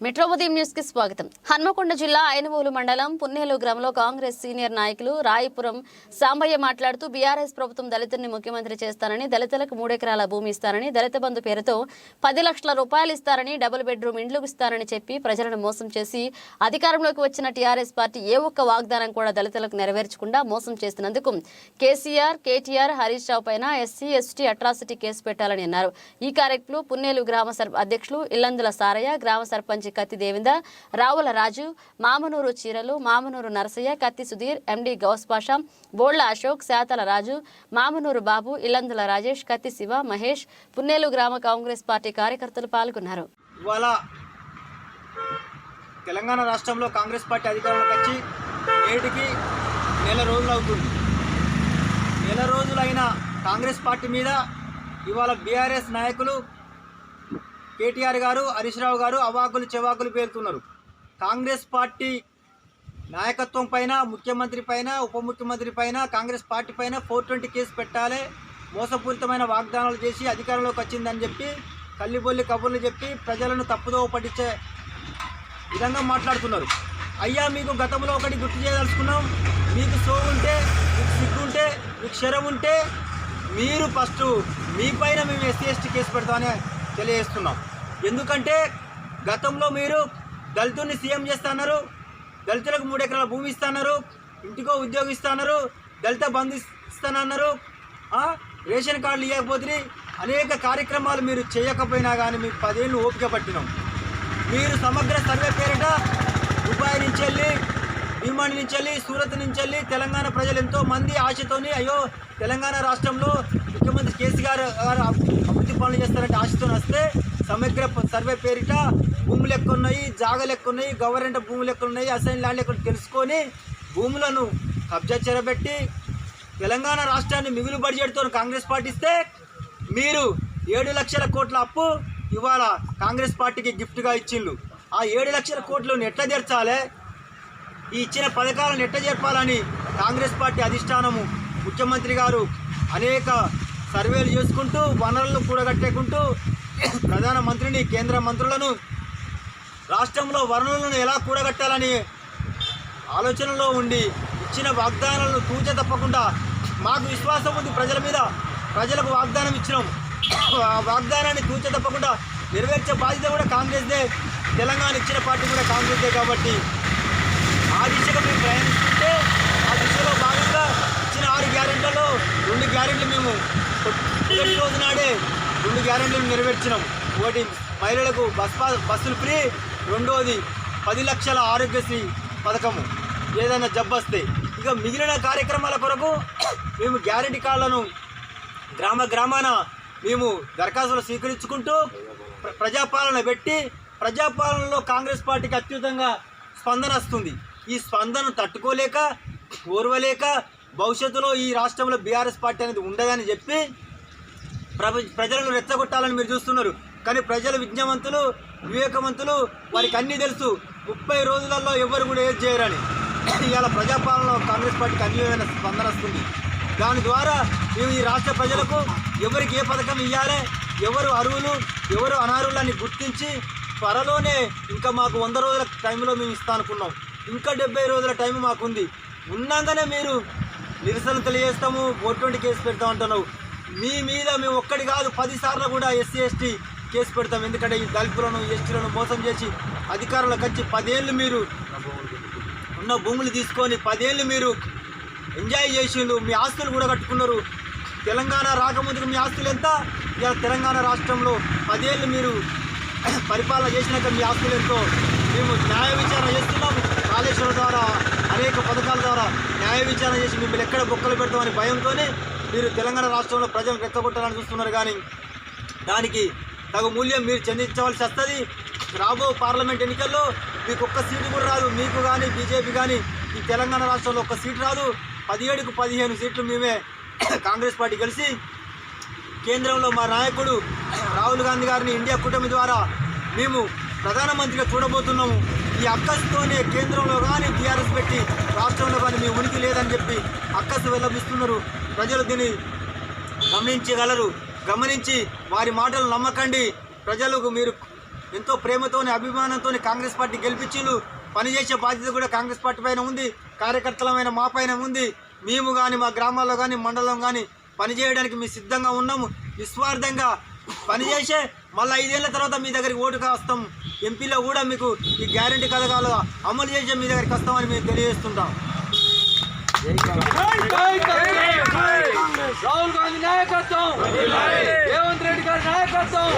Metro ఉదయం న్యూస్కి స్వాగతం. హన్మకొండ జిల్లా ఐనవోలు మండలం పున్నేలు గ్రామంలో కాంగ్రెస్ సీనియర్ నాయకులు రాయపురం సాంబయ్య మాట్లాడుతూ బీఆర్ఎస్ ప్రభుత్వం దళితుల్ని ముఖ్యమంత్రి చేస్తానని దళితులకు మూడెకరాల భూమి ఇస్తానని దళిత బంధు పేరుతో పది లక్షల రూపాయలు ఇస్తారని డబుల్ బెడ్రూమ్ ఇండ్లు ఇస్తారని చెప్పి ప్రజలను మోసం చేసి అధికారంలోకి వచ్చిన టీఆర్ఎస్ పార్టీ ఏ ఒక్క వాగ్దానం కూడా దళితులకు నెరవేర్చకుండా మోసం చేసినందుకు కేసీఆర్ కేటీఆర్ హరీష్ రావు పైన ఎస్సీ ఎస్టీ అట్రాసిటీ కేసు పెట్టాలని అన్నారు. ఈ కార్యక్రమంలో పున్నేలు గ్రామ సర్ అధ్యక్షులు ఇల్లందుల సారయ్య గ్రామ సర్పంచ్ కత్తి దేవేందర్ రావుల రాజు మామనూరు చీరలు మామనూరు నరసయ్య కత్తి సుధీర్ ఎండి గౌస్ పాషా బోళ్ళ అశోక్ శాతల రాజు మామనూరు బాబు ఇల్లందుల రాజేష్ కత్తి శివ మహేష్ పున్నేలు గ్రామ కాంగ్రెస్ పార్టీ కార్యకర్తలు పాల్గొన్నారు. ఇవాళ తెలంగాణ రాష్ట్రంలో కాంగ్రెస్ పార్టీ అధికారంలోకి వచ్చి నేటికి నెల రోజులు అవుతుంది. నెల రోజులైన కాంగ్రెస్ పార్టీ మీద ఇవాళ బీఆర్ఎస్ నాయకులు కేటీఆర్ గారు హరీష్ రావు గారు అవాకులు చెవాకులు పేరుతున్నారు కాంగ్రెస్ పార్టీ నాయకత్వం పైన ముఖ్యమంత్రి పైన ఉప ముఖ్యమంత్రి పైన కాంగ్రెస్ పార్టీ పైన ఫోర్ ట్వంటీ కేసు పెట్టాలి మోసపూరితమైన వాగ్దానాలు చేసి అధికారంలోకి వచ్చిందని చెప్పి కల్లిబొల్లి కబుర్లు చెప్పి ప్రజలను తప్పుదోవ పట్టించే విధంగా మాట్లాడుతున్నారు. అయ్యా మీకు గతంలో ఒకటి గుర్తు చేయదలుచుకున్నాం. మీకు సో ఉంటే మీకు సిగ్గు ఉంటే మీకు శరం ఉంటే మీరు ఫస్ట్ మీ పైన మేము ఎస్సీ ఎస్టీ కేసు పెడతామని తెలియజేస్తున్నాం. ఎందుకంటే గతంలో మీరు దళితుల్ని సీఎం చేస్తున్నారు దళితులకు మూడు ఎకరాల భూమి ఇస్తున్నారు ఇంటికో ఉద్యోగం ఇస్తున్నారు దళిత బంధు ఇస్తానన్నారు రేషన్ కార్డులు ఇవ్వకపోతే అనేక కార్యక్రమాలు మీరు చేయకపోయినా కానీ మీకు పదేళ్ళు ఓపిక పట్టినాం. మీరు సమగ్ర సర్వే పేరిట దుబాయ్ నుంచి వెళ్ళి భీమాని నుంచి వెళ్ళి సూరత్ నుంచి వెళ్ళి తెలంగాణ ప్రజలు ఎంతో మంది ఆశతోని అయ్యో తెలంగాణ రాష్ట్రంలో ముఖ్యమంత్రి కేసీఆర్ గారు అభివృద్ధి పనులు చేస్తారంటే ఆశతో వస్తే సమగ్ర సర్వే పేరిట భూములు ఎక్కువ ఉన్నాయి జాగలు ఎక్కువ గవర్నమెంట్ భూములు ఎక్కువున్నాయి అసైన్ ల్యాండ్ ఎక్కడ తెలుసుకొని భూములను కబ్జా చేరబెట్టి తెలంగాణ రాష్ట్రాన్ని మిగులు బడ్జెట్తో కాంగ్రెస్ పార్టీ ఇస్తే మీరు ఏడు లక్షల కోట్ల అప్పు ఇవాళ కాంగ్రెస్ పార్టీకి గిఫ్ట్గా ఇచ్చిండ్రు. ఆ ఏడు లక్షల కోట్లను ఎట్లా చేర్చాలి ఈ ఇచ్చిన పథకాలను ఎట్లా చేర్పాలని కాంగ్రెస్ పార్టీ అధిష్టానము ముఖ్యమంత్రి గారు అనేక సర్వేలు చేసుకుంటూ వనరులను కూడగట్టేకుంటూ ప్రధాన మంత్రిని కేంద్ర మంత్రులను రాష్ట్రంలో వనరులను ఎలా కూడగట్టాలని ఆలోచనలో ఉండి ఇచ్చిన వాగ్దానాలను తూచ తప్పకుండా మాకు విశ్వాసం ఉంది ప్రజల మీద. ప్రజలకు వాగ్దానం ఇచ్చినాం. ఆ వాగ్దానాన్ని తూచ తప్పకుండా నెరవేర్చే బాధ్యత కూడా కాంగ్రెస్దే. తెలంగాణ ఇచ్చిన పార్టీ కూడా కాంగ్రెస్దే కాబట్టి ఆ దిశగా మేము ప్రయాణిస్తుంటే ఆ దిశలో భాగంగా రెండు గ్యారెంటీలు మేము మొదటి రోజు నాడే రెండు గ్యారెంటీలు నెరవేర్చినాం. ఒకటి మహిళలకు బస్ బస్సులు ఫ్రీ రెండోది పది లక్షల ఆరోగ్యశ్రీ పథకము. ఏదైనా జబ్బొస్తే ఇక మిగిలిన కార్యక్రమాల కొరకు మేము గ్యారెంటీ కార్డులను గ్రామ గ్రామాన మేము దరఖాస్తులు స్వీకరించుకుంటూ ప్రజాపాలన పెట్టి ప్రజాపాలనలో కాంగ్రెస్ పార్టీకి అత్యుతంగా స్పందన వస్తుంది. ఈ స్పందన తట్టుకోలేక ఓర్వలేక భవిష్యత్తులో ఈ రాష్ట్రంలో బీఆర్ఎస్ పార్టీ అనేది ఉండదని చెప్పి ప్రజలను రెచ్చగొట్టాలని మీరు చూస్తున్నారు. కానీ ప్రజలు విజ్ఞావంతులు వివేకవంతులు వారికి అన్నీ తెలుసు. ముప్పై రోజులలో ఎవరు కూడా ఏది చేయరని. ఇవాళ ప్రజాపాలనలో కాంగ్రెస్ పార్టీకి అన్యమైన స్పందన వస్తుంది. దాని ద్వారా మేము ఈ రాష్ట్ర ప్రజలకు ఎవరికి ఏ పథకం ఇవ్వాలి ఎవరు అరువులు ఎవరు అనర్హులని గుర్తించి త్వరలోనే ఇంకా మాకు వంద రోజుల టైంలో మేము ఇస్తా అనుకున్నాం ఇంకా డెబ్బై రోజుల టైం మాకుంది. ఉన్నాగానే మీరు నిరసన తెలియజేస్తాము. ఓటువంటి కేసు పెడతాం అంటున్నావు. మీ మీద మేము ఒక్కటి కాదు పదిసార్లు కూడా ఎస్సీ ఎస్టీ కేసు పెడతాం. ఎందుకంటే ఈ దళితులను ఎస్టీలను మోసం చేసి అధికారులకు వచ్చి పదేళ్ళు మీరు ఉన్న భూములు తీసుకొని పదేళ్ళు మీరు ఎంజాయ్ చేసిండ్రు మీ ఆస్తులు కూడా కట్టుకున్నారు. తెలంగాణ రాకముందుకు మీ ఆస్తులు ఎంత? ఇలా తెలంగాణ రాష్ట్రంలో పదేళ్ళు మీరు పరిపాలన చేసినాక మీ ఆస్తులు ఎంతో. మేము న్యాయ విచారణ చేస్తున్నాము. కాళేశ్వరం ద్వారా అనేక పథకాల ద్వారా న్యాయ విచారణ చేసి మిమ్మల్ని ఎక్కడ బొక్కలు పెడతామని భయంతోనే మీరు తెలంగాణ రాష్ట్రంలో ప్రజలు రెచ్చగొట్టాలని చూస్తున్నారు కానీ దానికి తగు మూల్యం మీరు చెందించవలసి వస్తుంది. రాబో పార్లమెంట్ ఎన్నికల్లో మీకు ఒక్క సీటు కూడా రాదు. మీకు కానీ బీజేపీ కానీ ఈ తెలంగాణ రాష్ట్రంలో ఒక్క సీటు రాదు. పదిహేడుకు పదిహేను సీట్లు మేమే కాంగ్రెస్ పార్టీ కలిసి కేంద్రంలో మా నాయకుడు రాహుల్ గాంధీ గారిని ఇండియా కూటమి ద్వారా మేము ప్రధానమంత్రిగా చూడబోతున్నాము. ఈ అక్కస్తోనే కేంద్రంలో కానీ టీఆర్ఎస్ పెట్టి రాష్ట్రంలో కానీ మీ ఉనికి లేదని చెప్పి అక్కసు వెళ్ళబిస్తున్నారు ప్రజలు దీన్ని గమనించగలరు. గమనించి వారి మాటలు నమ్మకండి. ప్రజలకు మీరు ఎంతో ప్రేమతోని అభిమానంతో కాంగ్రెస్ పార్టీ గెలిపించిండ్రు పనిచేసే బాధ్యత కూడా కాంగ్రెస్ పార్టీ పైన ఉంది. కార్యకర్తలమైన మా పైన ఉంది. మేము కానీ మా గ్రామాల్లో కానీ మండలం కానీ పనిచేయడానికి మేము సిద్ధంగా ఉన్నాము. నిస్వార్థంగా పనిచేసే మళ్ళీ ఐదేళ్ళ తర్వాత మీ దగ్గరికి ఓటుకు వస్తాం. ఎంపీలో కూడా మీకు ఈ గ్యారంటీ పథకాలు అమలు చేసే మీ దగ్గరికి వస్తామని మేము తెలియజేస్తుంటాం. రాహుల్ గాంధీ నాయకత్వం. రేవంత్ రెడ్డి గారి నాయకత్వం.